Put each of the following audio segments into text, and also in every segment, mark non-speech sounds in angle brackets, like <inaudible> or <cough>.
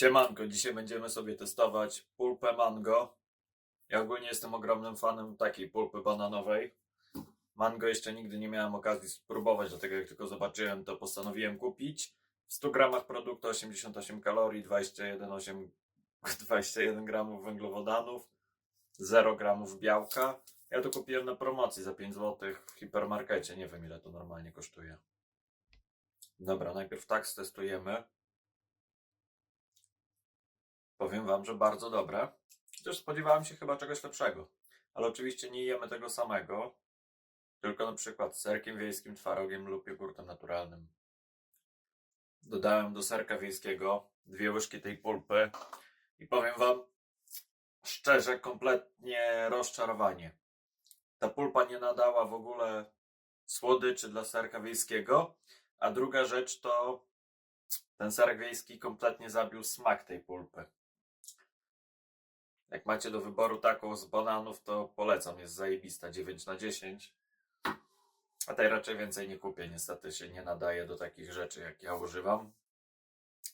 Siemanko, dzisiaj będziemy sobie testować pulpę mango. Ja ogólnie jestem ogromnym fanem takiej pulpy bananowej. Mango jeszcze nigdy nie miałem okazji spróbować, dlatego jak tylko zobaczyłem, to postanowiłem kupić. W 100 gramach produktu 88 kalorii, 21, 8, 21 gramów węglowodanów, 0 gramów białka. Ja to kupiłem na promocji za 5 zł w hipermarkecie. Nie wiem ile to normalnie kosztuje. Dobra, najpierw tak stestujemy. Powiem wam, że bardzo dobre. Chociaż spodziewałem się chyba czegoś lepszego. Ale oczywiście nie jemy tego samego. Tylko na przykład serkiem wiejskim, twarogiem lub jogurtem naturalnym. Dodałem do serka wiejskiego dwie łyżki tej pulpy. I powiem wam szczerze, kompletnie rozczarowanie. Ta pulpa nie nadała w ogóle słodyczy dla serka wiejskiego. A druga rzecz to ten serek wiejski kompletnie zabił smak tej pulpy. Jak macie do wyboru taką z bananów, to polecam, jest zajebista, 9 na 10. A tej raczej więcej nie kupię, niestety się nie nadaje do takich rzeczy, jak ja używam.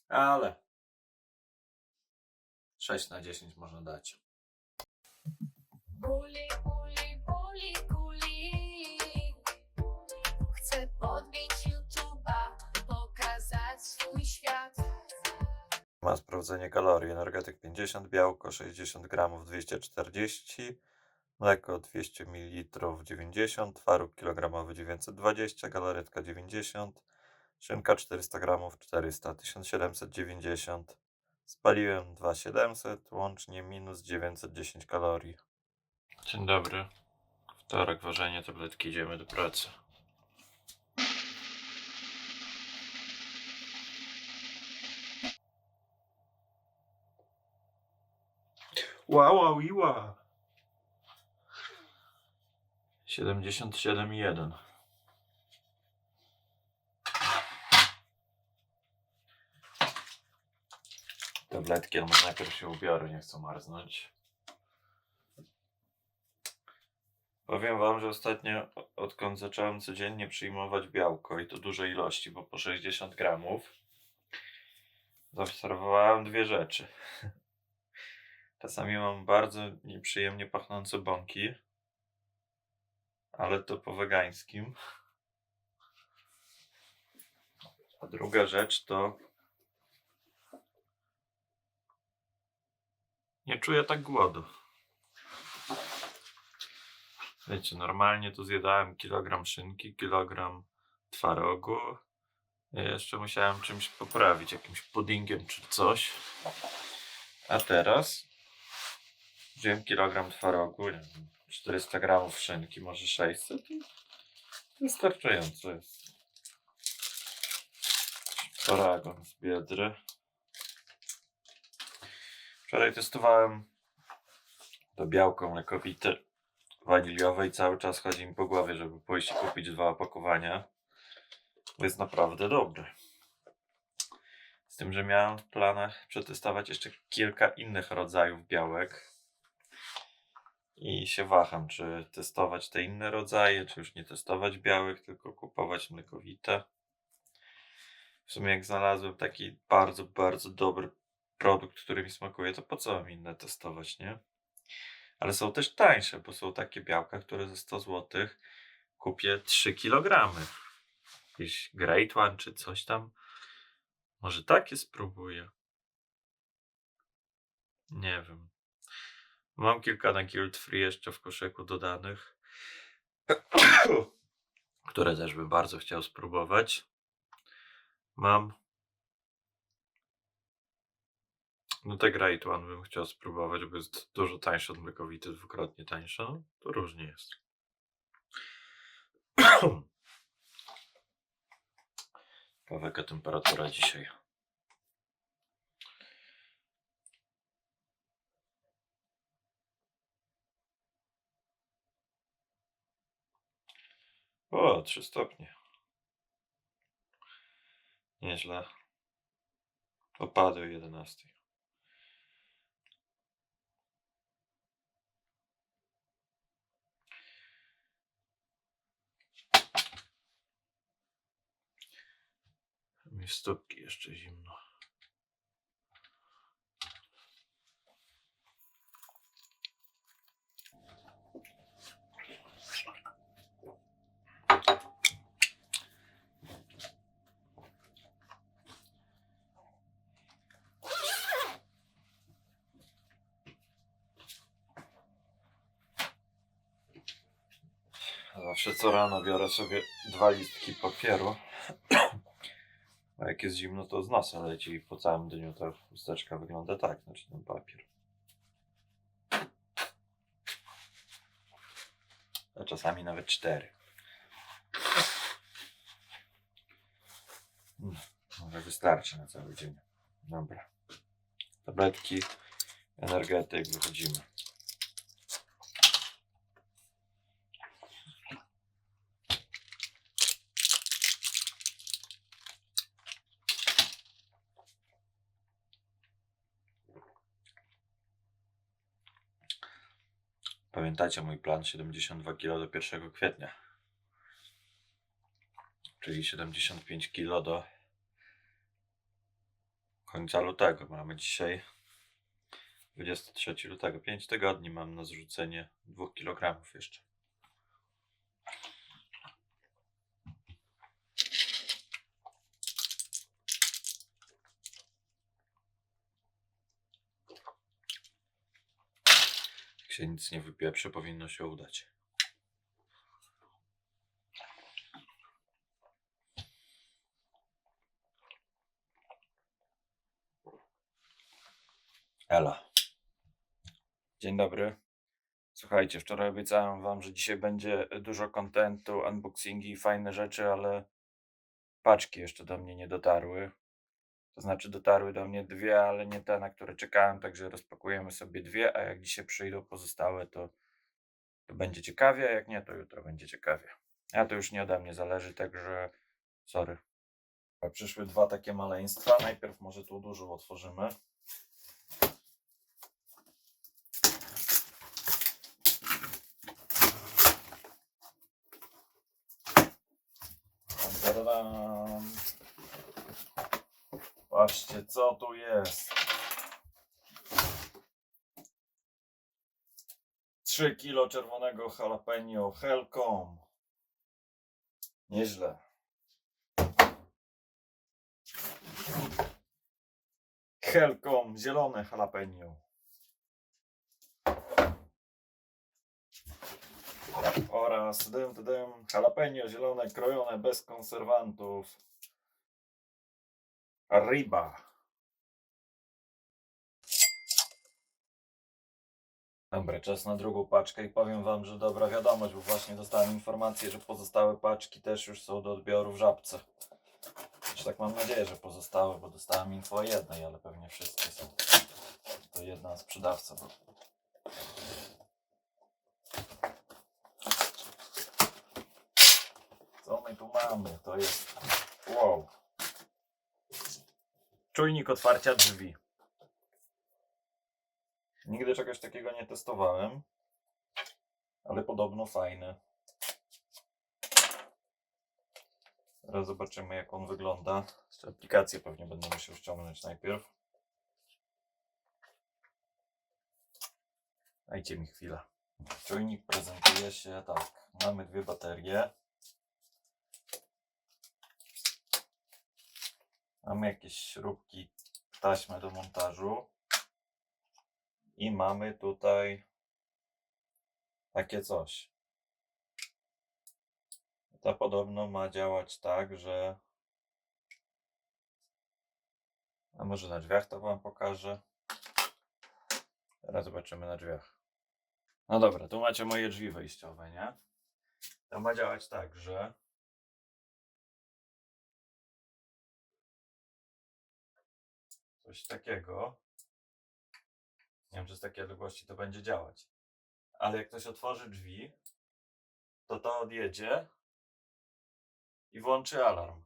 Ale 6 na 10 można dać. Buli, buli, buli, Ma sprawdzenie kalorii. Energetyk 50, białko 60 gramów 240, mleko 200 ml 90, twaróg kilogramowy 920, galaretka 90, szynka 400 gramów 400, 1790. Spaliłem 2700, łącznie minus 910 kalorii. Dzień dobry. Wtorek, ważenie tabletki, idziemy do pracy. Wow, wow, iła. 77,1. Tabletki, ale najpierw się ubiorę, nie chcę marznąć. Powiem wam, że ostatnio, odkąd zacząłem codziennie przyjmować białko i to duże ilości, bo po 60 gramów, zaobserwowałem dwie rzeczy. Czasami mam bardzo nieprzyjemnie pachnące bąki, ale to po wegańskim. A druga rzecz to nie czuję tak głodu. Wiecie, normalnie to zjadałem kilogram szynki, kilogram twarogu. I jeszcze musiałem czymś poprawić, jakimś puddingiem czy coś. A teraz wziąłem kilogram twarogu, nie wiem, 400 gramów szynki, może 600 i wystarczająco jest. Paragon z biedry. Wczoraj testowałem to białko mlekowite waniliowe i cały czas chodzi mi po głowie, żeby pójść kupić dwa opakowania. Bo jest naprawdę dobre. Z tym, że miałem w planach przetestować jeszcze kilka innych rodzajów białek. I się waham, czy testować te inne rodzaje, czy już nie testować białek, tylko kupować mlekowite. W sumie jak znalazłem taki bardzo, bardzo dobry produkt, który mi smakuje, to po co mam inne testować, nie? Ale są też tańsze, bo są takie białka, które za 100 zł kupię 3 kg. Jakiś Great One czy coś tam. Może takie spróbuję. Nie wiem. Mam kilka na Guild Free jeszcze w koszyku dodanych, <coughs> które też bym bardzo chciał spróbować. Mam. No te Great One bym chciał spróbować, bo jest dużo tańsze od mlekowity, dwukrotnie tańsze. No, to różnie jest. <coughs> Jaka temperatura dzisiaj. O, 3 stopnie. Nieźle. Opady o 11. Mi stópki jeszcze zimno. Zawsze co rano biorę sobie dwa listki papieru. A jak jest zimno, to z nosa leci i po całym dniu ta chusteczka wygląda tak, znaczy ten papier. A czasami nawet cztery. Mm, Może wystarczy na cały dzień. Dobra. Tabletki, energetyk, wychodzimy. Pamiętacie mój plan 72 kg do 1 kwietnia. Czyli 75 kg do końca lutego. Mamy dzisiaj 23 lutego. 5 tygodni mam na zrzucenie 2 kg jeszcze. Się nic nie wypieprzy, powinno się udać. Ela. Dzień dobry. Słuchajcie, wczoraj obiecałem wam, że dzisiaj będzie dużo kontentu, unboxingi i fajne rzeczy, ale paczki jeszcze do mnie nie dotarły. To znaczy dotarły do mnie dwie, ale nie te, na które czekałem, także rozpakujemy sobie dwie, a jak dzisiaj przyjdą pozostałe, to, to będzie ciekawie, a jak nie, to jutro będzie ciekawie. A to już nie ode mnie zależy, także sorry. Przyszły dwa takie maleństwa. Najpierw może tu dużo otworzymy. Patrzcie, co tu jest. 3 kilo czerwonego jalapeno Helcom. Nieźle. Helcom, zielone jalapeno. Oraz dym, dym, jalapeno zielone, krojone, bez konserwantów. Arriba. Dobra, czas na drugą paczkę i powiem wam, że dobra wiadomość, bo właśnie dostałem informację, że pozostałe paczki też już są do odbioru w żabce. Znaczy tak mam nadzieję, że pozostałe, bo dostałem info o jednej, ale pewnie wszystkie są. To jedna sprzedawca. Co my tu mamy? To jest. Wow. Czujnik otwarcia drzwi. Nigdy czegoś takiego nie testowałem, ale podobno fajny. Teraz zobaczymy, jak on wygląda. Jeszcze aplikację pewnie będę musiał ściągnąć najpierw. Dajcie mi chwilę. Czujnik prezentuje się tak. Mamy dwie baterie. Mamy jakieś śrubki, taśmę do montażu. I mamy tutaj takie coś. To podobno ma działać tak, że. A może na drzwiach to Wam pokażę. Teraz zobaczymy na drzwiach. No dobra, tu macie moje drzwi wejściowe, nie? To ma działać tak, że. Coś takiego. Nie wiem, czy z takiej odległości to będzie działać. Ale jak ktoś otworzy drzwi, to to odjedzie i włączy alarm.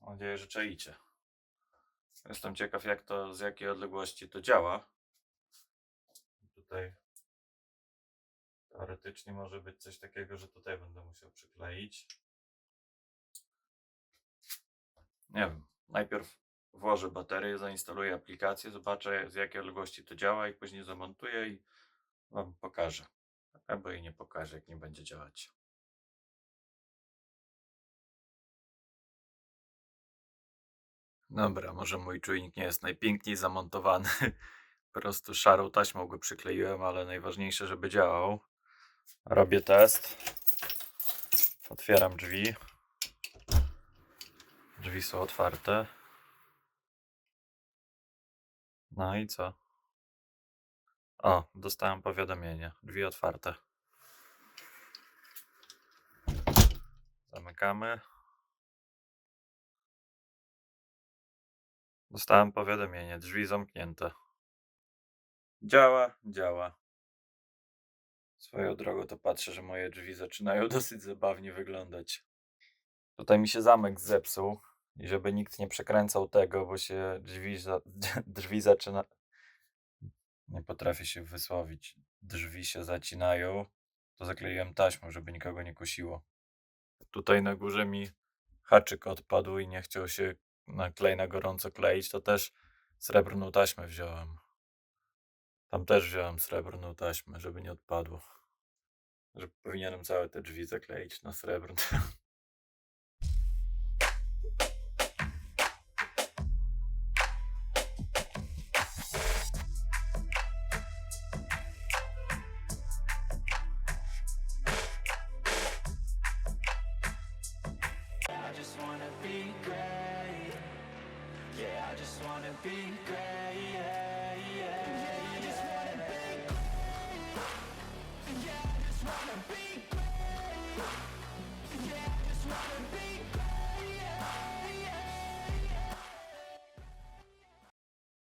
Mam nadzieję, że czaicie. Jestem ciekaw, jak to, z jakiej odległości to działa. Tutaj teoretycznie może być coś takiego, że tutaj będę musiał przykleić. Nie wiem. Najpierw włożę baterię, zainstaluję aplikację, zobaczę z jakiej odległości to działa i później zamontuję i Wam pokażę. Albo jej nie pokażę, jak nie będzie działać. Dobra, może mój czujnik nie jest najpiękniej zamontowany, <laughs> Po prostu szarą taśmą go przykleiłem, ale najważniejsze, żeby działał. Robię test. Otwieram drzwi. Drzwi są otwarte. No i co? O, dostałem powiadomienie. Drzwi otwarte. Zamykamy. Dostałem powiadomienie. Drzwi zamknięte. Działa, działa. Swoją drogą to patrzę, że moje drzwi zaczynają <laughs> dosyć zabawnie wyglądać. Tutaj mi się zamek zepsuł i żeby nikt nie przekręcał tego, bo się drzwi, za, <laughs> drzwi zaczyna... Nie potrafię się wysłowić. Drzwi się zacinają. To zakleiłem taśmą, żeby nikogo nie kusiło. Tutaj na górze mi haczyk odpadł i nie chciał się na klej na gorąco kleić, to też srebrną taśmę wziąłem. Tam też wziąłem srebrną taśmę, żeby nie odpadło. Że powinienem całe te drzwi zakleić na srebrne. <laughs> Be.